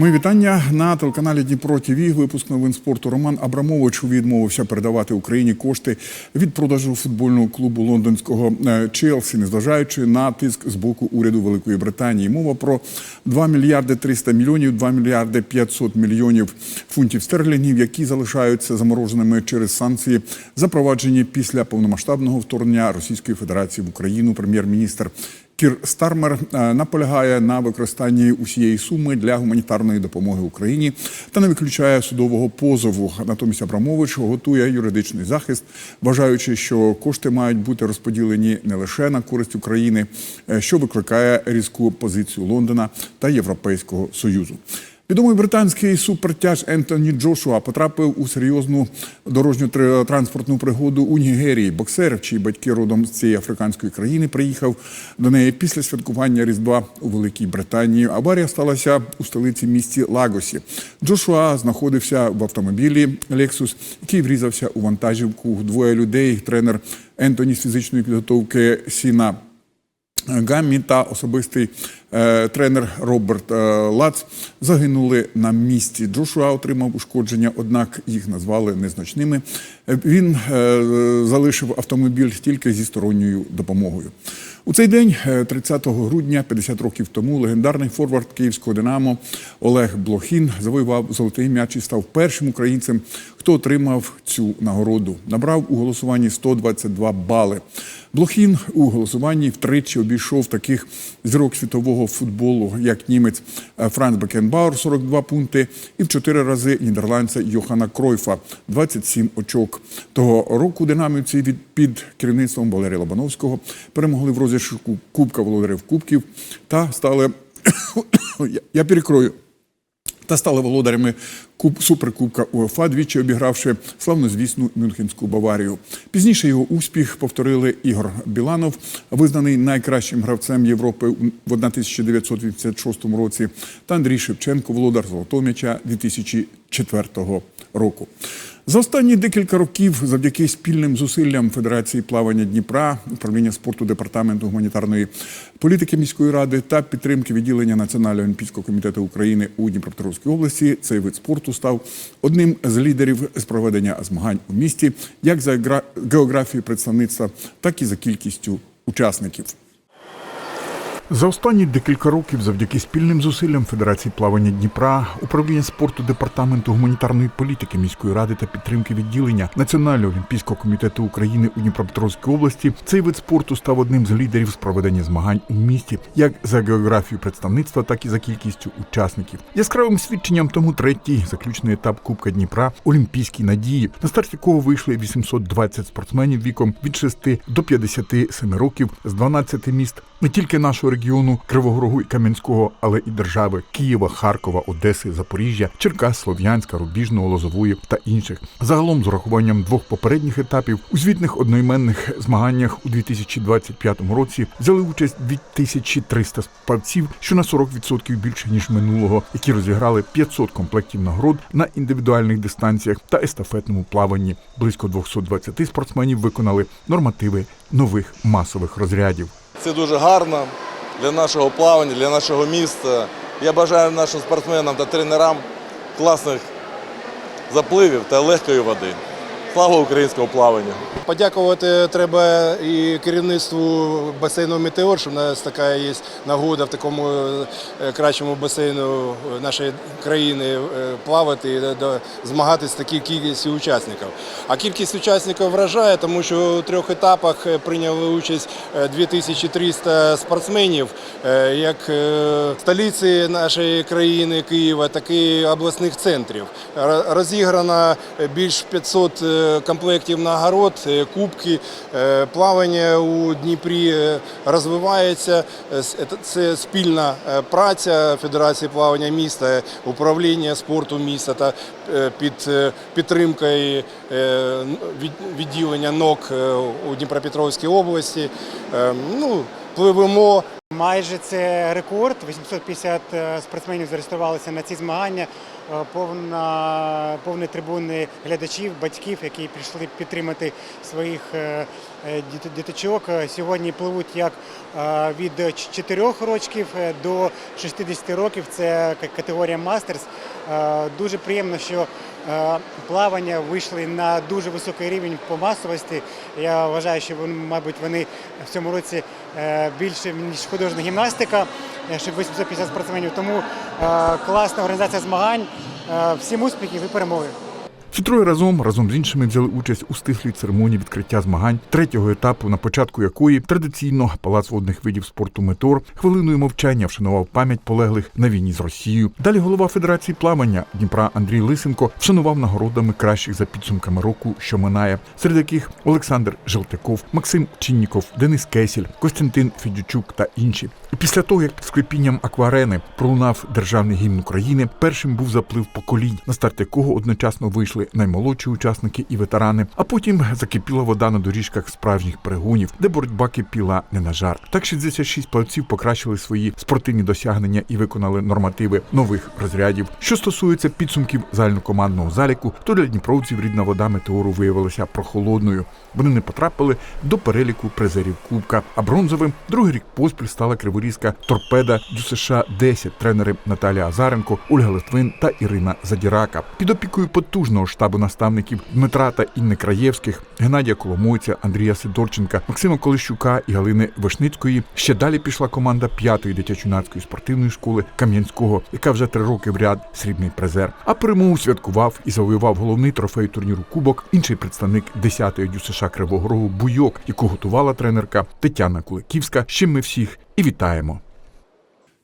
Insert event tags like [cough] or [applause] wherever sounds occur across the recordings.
Мої вітання на телеканалі Дніпро ТВ. Випуск новин спорту Роман Абрамович відмовився передавати Україні кошти від продажу футбольного клубу лондонського е, Челсі, незважаючи на тиск з боку уряду Великої Британії. Мова про 2 мільярди 300 мільйонів, 2 мільярди 500 мільйонів фунтів стерлінгів, які залишаються замороженими через санкції, запроваджені після повномасштабного вторгнення Російської Федерації в Україну. Прем'єр-міністр Кір Стармер е, наполягає на використанні усієї суми для гуманітарної допомоги Україні та не виключає судового позову. Натомість Абрамович готує юридичний захист, вважаючи, що кошти мають бути розподілені не лише на користь України, е, що викликає різку позицію Лондона та Європейського союзу. Відомий британський супертяж Ентоні Джошуа потрапив у серйозну дорожню транспортну пригоду у Нігерії. Боксер, чиї батьки родом з цієї африканської країни, приїхав до неї після святкування Різдва у Великій Британії. Аварія сталася у столиці місті Лагосі. Джошуа знаходився в автомобілі Lexus, який врізався у вантажівку. Двоє людей. Тренер Ентоні з фізичної підготовки Сіна Гаммі та особистий е, тренер Роберт е, Лац загинули на місці. Джошуа отримав ушкодження, однак їх назвали незначними. Е, Він е, залишив автомобіль тільки зі сторонньою допомогою. У цей день, е, 30 грудня, 50 років тому, легендарний форвард київського Динамо Олег Блохін завоював золотий м'яч і став першим українцем, хто отримав цю нагороду. Набрав у голосуванні 122 бали. Блохін у голосуванні втричі обійшов таких зірок світового футболу, як німець е, Франц Бекенбауер 42 пункти, і в чотири рази нідерландця Йохана Кройфа 27 очок. Того року динамівці від під керівництвом Валерія Лобановського перемогли в розіграшу Кубка володарів Кубків та стали [coughs] я перекрою та стали володарями куб суперкубка УЕФА, двічі обігравши славнозвісну Мюнхенську Баварію. Пізніше його успіх повторили Ігор Біланов, визнаний найкращим гравцем Європи в 1986 році, та Андрій Шевченко, володар Золотого м'яча 2004 року. За останні декілька років, завдяки спільним зусиллям Федерації плавання Дніпра, управління спорту департаменту гуманітарної політики міської ради та підтримки відділення Національного олімпійського комітету України у Дніпропетровській області, цей вид спорту став одним з лідерів з проведення змагань у місті, як за географією представництва, так і за кількістю учасників. За останні декілька років, завдяки спільним зусиллям Федерації плавання Дніпра, управління спорту департаменту гуманітарної політики міської ради та підтримки відділення Національного олімпійського комітету України у Дніпропетровській області, цей вид спорту став одним з лідерів з проведення змагань у місті, як за географією представництва, так і за кількістю учасників. Яскравим свідченням тому третій заключний етап Кубка Дніпра Олімпійські надії, на старт якого вийшли 820 спортсменів віком від 6 до 57 років з 12 міст не тільки нашого регіону Кривого Рогу і Кам'янського, але і держави Києва, Харкова, Одеси, Запоріжжя, Черкас, Слов'янська, Рубіжного, Лозової та інших. Загалом з урахуванням двох попередніх етапів у звітних одноіменних змаганнях у 2025 році взяли участь 2300 спортсів, що на 40% більше ніж минулого, які розіграли 500 комплектів нагород на індивідуальних дистанціях та естафетному плаванні. Близько 220 спортсменів виконали нормативи нових масових розрядів. Це дуже гарно для нашого плавання, для нашого міста. Я бажаю нашим спортсменам та тренерам класних запливів та легкої води. Слава українському плаванню! Подякувати треба і керівництву басейну Метеор, що в нас така є нагода в такому е, кращому басейну нашої країни е, плавати і змагатися з такою кількістю учасників. А кількість учасників вражає, тому що у трьох етапах е, прийняли участь е, 2300 спортсменів, як столиці нашої країни Києва, так і обласних центрів. Ро- Розіграно більш 500 е, комплектів нагород, е, кубки, е, плавання у Дніпрі е, розвивається. Це- спільна праця Федерації плавання міста, управління спорту міста та під підтримкою відділення НОК у Дніпропетровській області. Ну, пливемо Майже це рекорд. 850 е, спортсменів зареєструвалися на ці змагання. Е, повна, повні трибуни глядачів, батьків, які прийшли підтримати своїх е, діточок. Е, Сьогодні пливуть як е, від 4 років е, до 60 років. Це категорія мастерс. Е, Дуже приємно, що е, плавання вийшли на дуже високий рівень по масовості. Я вважаю, що мабуть, вони в цьому році е, більше ніж художня гімнастика, е, щоб 850 спортсменів. Тому е, класна організація змагань. Е, Всім успіхів і перемоги. Всі троє разом разом з іншими взяли участь у стислій церемонії відкриття змагань третього етапу, на початку якої традиційно палац водних видів спорту Метор хвилиною мовчання вшанував пам'ять полеглих на війні з Росією. Далі голова Федерації плавання Дніпра Андрій Лисенко вшанував нагородами кращих за підсумками року, що минає, серед яких Олександр Желтяков, Максим Чинніков, Денис Кесіль, Костянтин Федючук та інші. І після того, як під склепінням акварени пролунав державний гімн України, першим був заплив поколінь, на старт якого одночасно вийшли наймолодші учасники і ветерани. А потім закипіла вода на доріжках справжніх перегонів, де боротьба кипіла не на жарт. Так 66 плавців покращили свої спортивні досягнення і виконали нормативи нових розрядів. Що стосується підсумків загальнокомандного заліку, то для дніпровців рідна вода метеору виявилася прохолодною. Вони не потрапили до переліку призерів Кубка. А бронзовим другий рік поспіль стала криворізька торпеда ДЮСШ 10 тренери Наталія Азаренко, Ольга Литвин та Ірина Задірака. Під опікою потужного штабу наставників Дмитра та Інни Краєвських, Геннадія Коломойця, Андрія Сидорченка, Максима Колищука і Галини Вишницької. Ще далі пішла команда п'ятої дитячо-юнацької спортивної школи Кам'янського, яка вже три роки в ряд срібний призер. А перемогу святкував і завоював головний трофей турніру Кубок. Інший представник 10-ї ДЮСШ Кривого Рогу Буйок, яку готувала тренерка Тетяна Куликівська. чим ми всіх і вітаємо.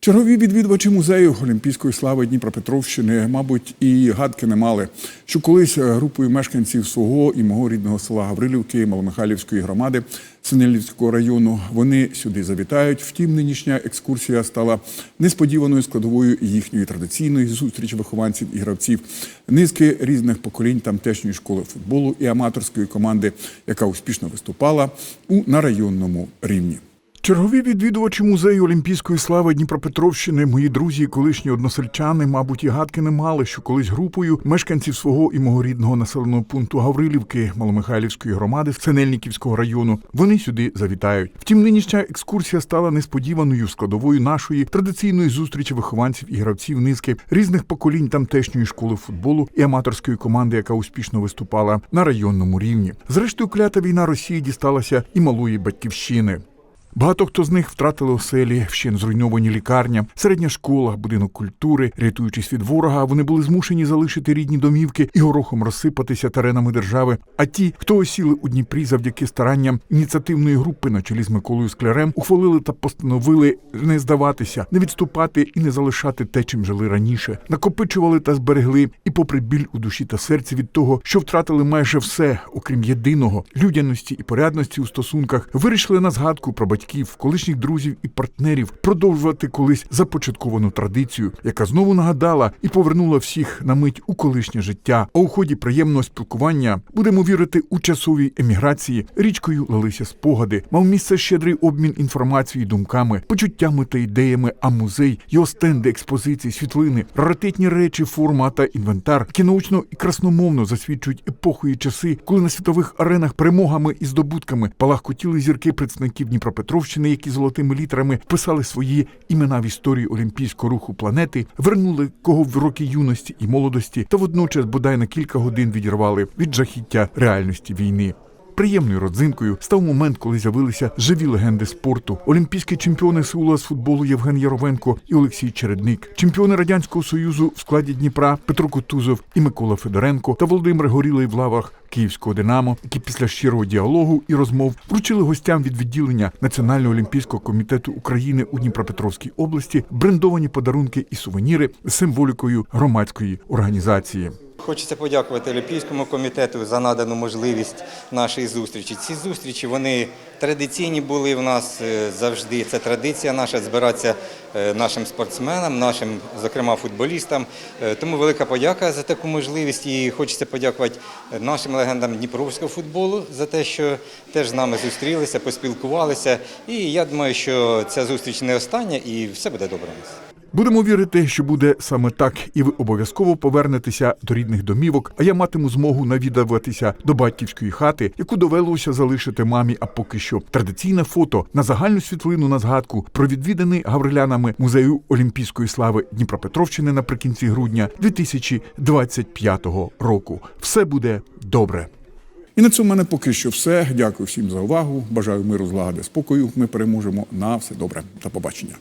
Чергові відвідувачі музею Олімпійської слави Дніпропетровщини, мабуть, і гадки не мали, що колись групою мешканців свого і мого рідного села Гаврилівки Маломихайлівської громади Синельівського району вони сюди завітають. Втім, нинішня екскурсія стала несподіваною складовою їхньої традиційної зустрічі вихованців і гравців низки різних поколінь тамтешньої школи футболу і аматорської команди, яка успішно виступала у на районному рівні. Чергові відвідувачі музею Олімпійської слави Дніпропетровщини, мої друзі і колишні односельчани, мабуть, і гадки не мали, що колись групою мешканців свого і мого рідного населеного пункту Гаврилівки Маломихайлівської громади Синельниківського району вони сюди завітають. Втім, нинішня екскурсія стала несподіваною складовою нашої традиційної зустрічі вихованців і гравців низки різних поколінь тамтешньої школи футболу і аматорської команди, яка успішно виступала на районному рівні. Зрештою, клята війна Росії дісталася і малої батьківщини. Багато хто з них втратили оселі, вщен зруйновані лікарня, середня школа, будинок культури. Рятуючись від ворога, вони були змушені залишити рідні домівки і горохом розсипатися теренами держави. А ті, хто осіли у Дніпрі завдяки старанням ініціативної групи на чолі з Миколою Склярем, ухвалили та постановили не здаватися, не відступати і не залишати те, чим жили раніше. Накопичували та зберегли, і, попри біль у душі та серці від того, що втратили майже все, окрім єдиного людяності і порядності у стосунках, вирішили на згадку про батьків, колишніх друзів і партнерів продовжувати колись започатковану традицію, яка знову нагадала і повернула всіх на мить у колишнє життя. А у ході приємного спілкування будемо вірити у часовій еміграції. Річкою лилися спогади, мав місце щедрий обмін інформацією, думками, почуттями та ідеями. А музей, його стенди, експозиції, світлини, раритетні речі, форма та інвентар, які научно і красномовно засвідчують епоху і часи, коли на світових аренах перемогами і здобутками палахкотіли зірки представників Дніпропетровщини, які золотими літерами писали свої імена в історії олімпійського руху планети, вернули кого в роки юності і молодості, та водночас бодай на кілька годин відірвали від жахіття реальності війни. Приємною родзинкою став момент, коли з'явилися живі легенди спорту. Олімпійські чемпіони Сеула з футболу Євген Яровенко і Олексій Чередник, чемпіони радянського союзу в складі Дніпра Петро Кутузов і Микола Федоренко та Володимир Горілий в лавах Київського Динамо, які після щирого діалогу і розмов вручили гостям від відділення Національного олімпійського комітету України у Дніпропетровській області брендовані подарунки і сувеніри з символікою громадської організації. Хочеться подякувати Олімпійському комітету за надану можливість нашої зустрічі. Ці зустрічі вони традиційні були в нас е, завжди. Це традиція наша збиратися е, нашим спортсменам, нашим, зокрема, футболістам. Е, Тому велика подяка за таку можливість. І хочеться подякувати нашим легендам Дніпровського футболу за те, що теж з нами зустрілися, поспілкувалися. І я думаю, що ця зустріч не остання і все буде добре у нас. Будемо вірити, що буде саме так, і ви обов'язково повернетеся до рідних домівок. А я матиму змогу навідуватися до батьківської хати, яку довелося залишити мамі. А поки що традиційне фото на загальну світлину на згадку про відвіданий гаврилянами музею Олімпійської слави Дніпропетровщини наприкінці грудня 2025 року. Все буде добре. І на цьому мене поки що все. Дякую всім за увагу. Бажаю миру, злагоди, спокою. Ми переможемо на все добре. До побачення.